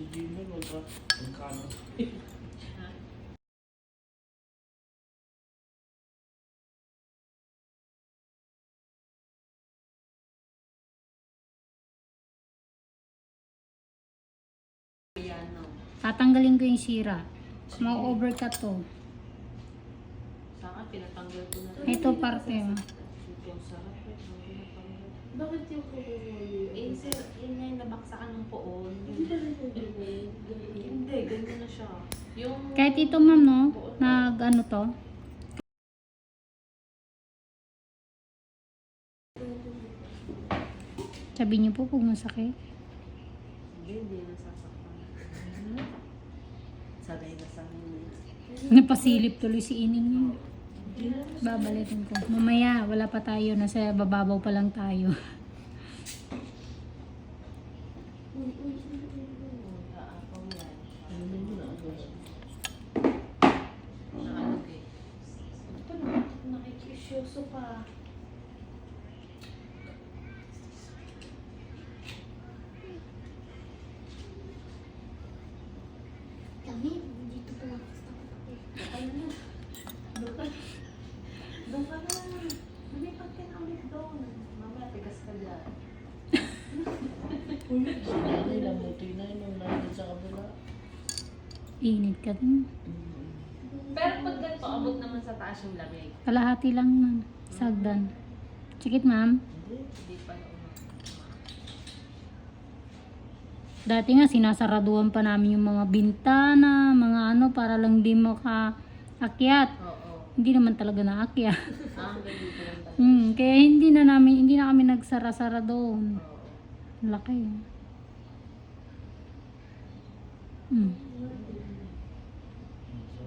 si magkano. Yan, no. Tatanggalin ko yung sira. Ma-overcut to. Sa akin, pinatanggal ko na. Ito parte. oh. Yung sarap eh. Bakit yung kukuha Eh, sir, yun na yung nabaksakan ng poon. Hindi pa rin yung ganun. Hindi, ganyan na siya. Yung... Kahit ito ma'am no, nag ano to. Sabi niyo po pag masakit. Hindi, hindi nasasaktan. Sanay na sanay na. Napasilip tuloy si ining niya. Babalitin ko. Mamaya, wala pa tayo. Nasa bababaw pa lang tayo. Kaapaw yan. Ano mo na ako? Nakalog eh. Ito na, nakikisyoso pa. Kami, dito pa lang. Ay, na. Doon ka. Doon ka na. Lumipat ka na ulit doon. Mamaya, tigas ka dyan. Uy, si nanay namuti na yun nung nandun sa kabila. Init ka din. Pero pag ganito, abot naman sa taas yung lamig. Kalahati lang ma'am. Sagdan. Sikit ma'am. Hindi. Pa na. Dati nga sinasaraduhan pa namin yung mga bintana, mga ano para lang di makaakyat. Oo. Hindi naman talaga naakyat. Hmm, kaya hindi na namin hindi na kami nagsara-sara doon. Oo. Laki. Hmm.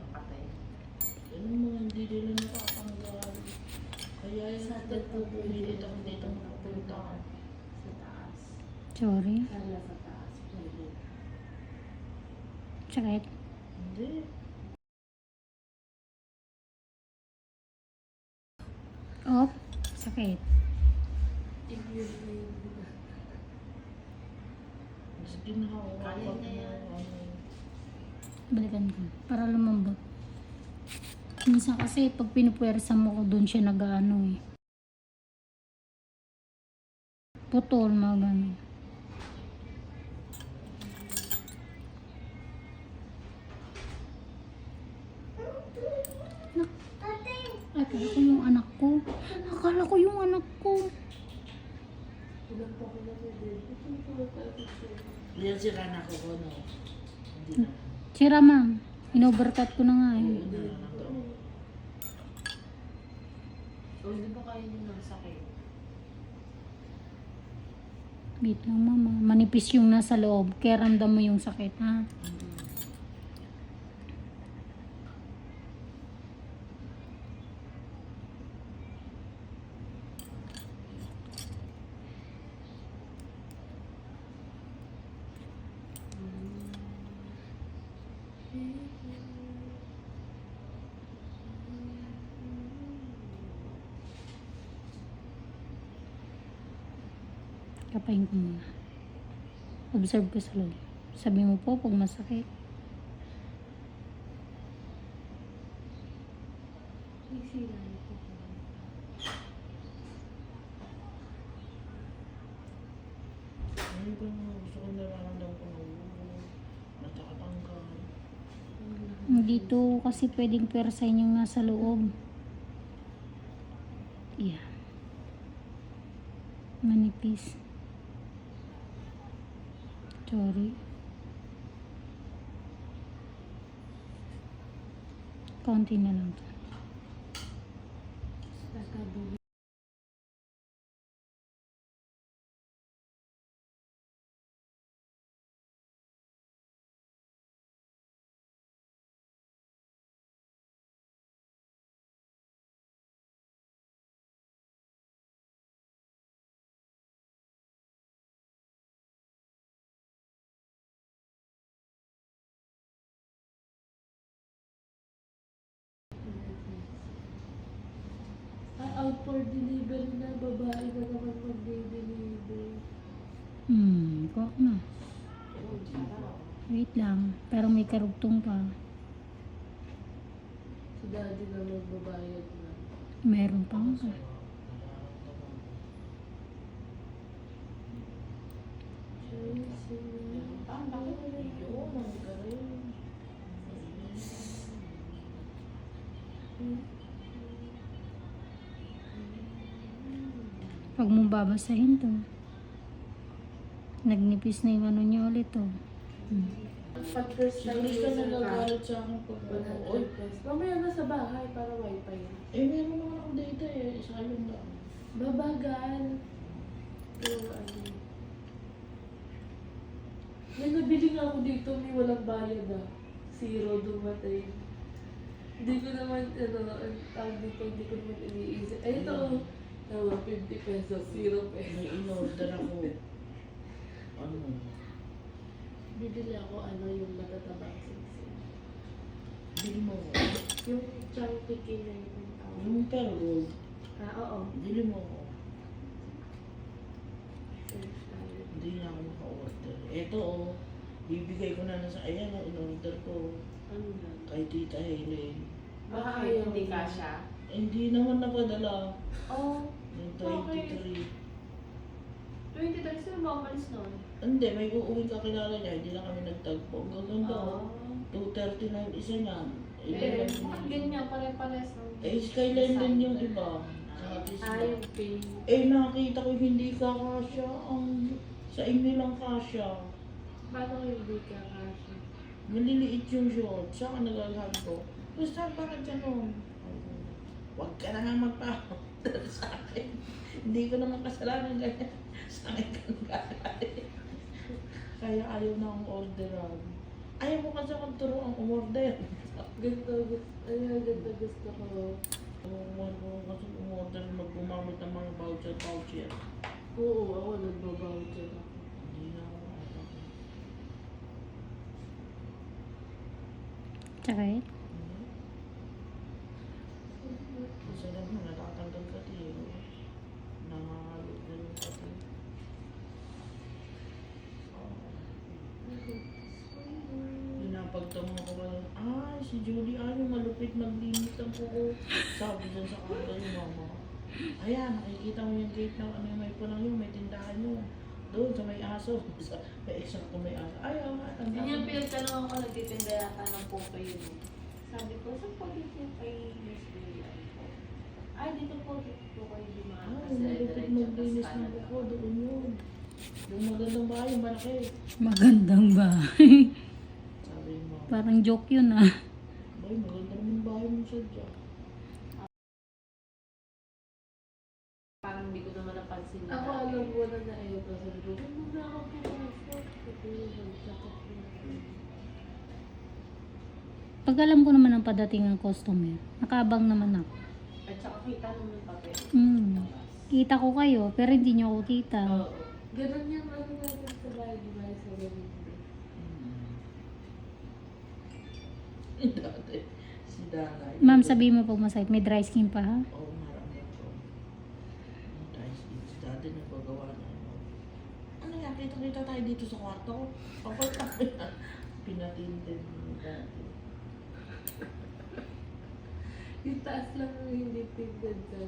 Patay. Ano mga Oh, sakit. Balikan ko. Para lumambot. Minsan kasi pag pinupuwersa mo ko doon siya nag-ano eh. Putol, mga ganun. Akala ko yung anak ko. Akala ko yung anak ko. Hindi yan sila na ko no. Sira ma'am. Inovercut ko na nga eh. Hindi ba kayo nyo ng sakit? Wait lang mama. Manipis yung nasa loob. Kaya ramdam mo yung sakit ha. Kapain ko muna. Observe ko sa loob. Sabi mo po pag masakit. Ano ba nga gusto ko nararamdaman ko ulo. Natakatanggal. Dito kasi pwedeng persain yung nasa loob. Yeah. Manipis. Sorry. Konti na lang out for delivery na, babae na naman mag-deliver. Hmm, kok na. Wait lang. Pero may karugtong pa. Si daddy na magbabayad na. Meron pa nga. Ah, bakit? Yun, ang Huwag mong babasahin to. Nagnipis na yung ano niya ulit to. Hmm. Pag first time user ka, nagagalit sa akin pag. Oy, 100 pesos. Mamaya na sa bahay para wifi. eh meron naman ako data eh. Sa yun lang. Babagal. Pero ano. May nabili nga ako dito, may walang bayad ah. Zero dumatay. Hindi ko naman, ano, ang tawag dito, hindi ko naman iniisip. Ay, ito, Tawa, 50 pesos, zero pesos. May in-order ako. Ano? Bibili ako, ano, yung matatabang singsing. Bili mo. Yung chunky na yung tawag. Yung pergold. Ah, oo. Bili mo ako. Search tayo. Hindi na ako maka-order. Ito oh. Bibigay ko na na sa ayan oh, in-order ko. Ano yan? Kay Tita Helen. Baka ayaw hindi niya. kasha. Hindi naman napadala. Oh, Yung Okay. 23. 20 times na mamalis nun. Hindi, may uuwi kakilala niya. Hindi na kami nagtagpo. Ang gaganda oh. 230 na yung isa niya. Eh, bakit ganyan? Pare-pares. Eh, Skyline din yung iba. Tisla. Ah, yung pay. Eh, nakita ko hindi ka kasya. Ang, sa inyo lang kasya. Paano hindi ka kasha? Maliliit yung short. Saka nagalhan ko. Basta bakit ganun? Huwag ka na nga magpa-order sa akin. Hindi ko naman kasalanan ganyan. Sa akin ka nagagalit. Kaya ayaw na akong orderan. Ayaw mo kasi akong turo ang umorder. Ganito, gusto, ay, ganito gusto ko. Huwag mo kasi umorder mag gumamit ng mga voucher-voucher. Oo, ako nagbabawcher ako. Hindi na ako alam. Tsaka eh. Kasi alam mo, natatanggal ka tayo. Nangangalot na yung pati. Pinapagtamo ko? Ah, si Julie, ah, yung malupit maglinis ang kuko. Sabi dyan sa kanila yung mama. Ayan, nakikita mo yung gate na ano yung may pulang yun, may tindahan yun. Doon sa may aso. Sa, may eksakto may aso. Ayaw nga, tanda Yun yung ko. pinagtanong ako, nagtitinda yata ng puto yun. Sabi ko, saan po dito yung kay Miss? Ay, dito po, dito kayo dumaan. Ah, Kasi yung malupit maglinis ng kuko, doon yun. Yung magandang bahay, yung malaki. Magandang ba? Parang joke yun ah. Boy, maganda naman yung bahay mo sadya. Parang hindi ko naman napansin. Ako alam ko na na ayaw mo na ako pumasok. Sabi ko, ako. Pag alam ko naman ang padating ng customer, nakaabang naman ako. At saka kita naman yung papel. Hmm. Kita ko kayo, pero hindi nyo ako kita. Oo. Ganun yung ano natin sa bahay, di ba? Sa ganun. Dati, si Danay. Ma'am, sabihin mo pag masakit, may dry skin pa ha? Oo, oh, maraming ko. Ang dahil si si dati nagpagawa na ano. Ano yan, kita-kita tayo dito sa kwarto. Okay tayo. Pinatintin ni dati. Yung taas lang ang hindi tignan sa?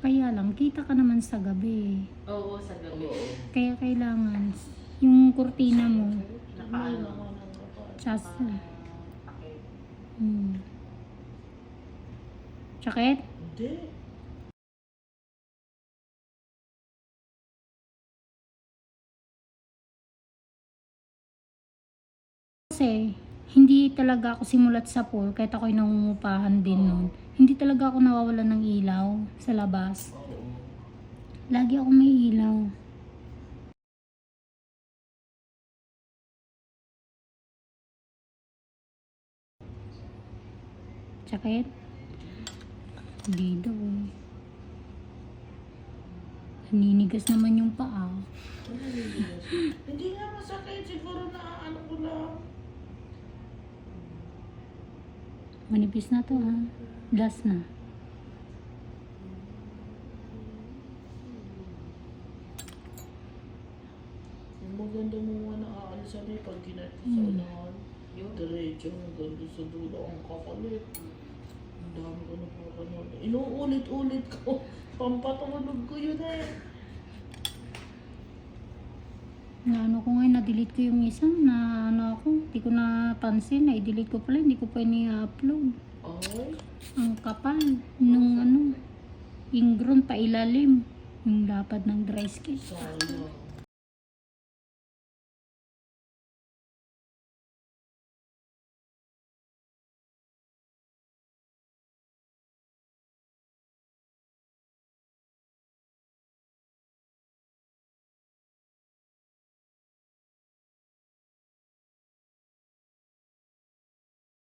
Kaya lang, kita ka naman sa gabi. Oo, sa gabi. Kaya kailangan, yung kurtina mo, Nakaano. naman okay. hmm. Sakit? Hindi. Kasi, hindi talaga ako simulat sa pool, kahit ako'y nangungupahan din nun. Hindi talaga ako nawawalan ng ilaw sa labas. Lagi ako may ilaw. Sakit? Hindi daw eh. Naninigas naman yung paa. Hindi nga masakit. Siguro na ano ko lang. Manipis na to ha. Last na. Yung maganda mo nga naaalisan eh pag ginat sa Hmm. unahan. Diretso hanggang doon sa dulo ang kapalit. Ang dami ko napapanood. Inuulit-ulit ko. Pampatulog ko yun eh. Na ano ko ngayon, na-delete ko yung isa, na ano ako, hindi ko napansin, na i-delete ko pala, hindi ko pa ini-upload. Ay, Ang kapal, nung ano, ingrown pa ilalim, yung lapad ng dry skin. sayang.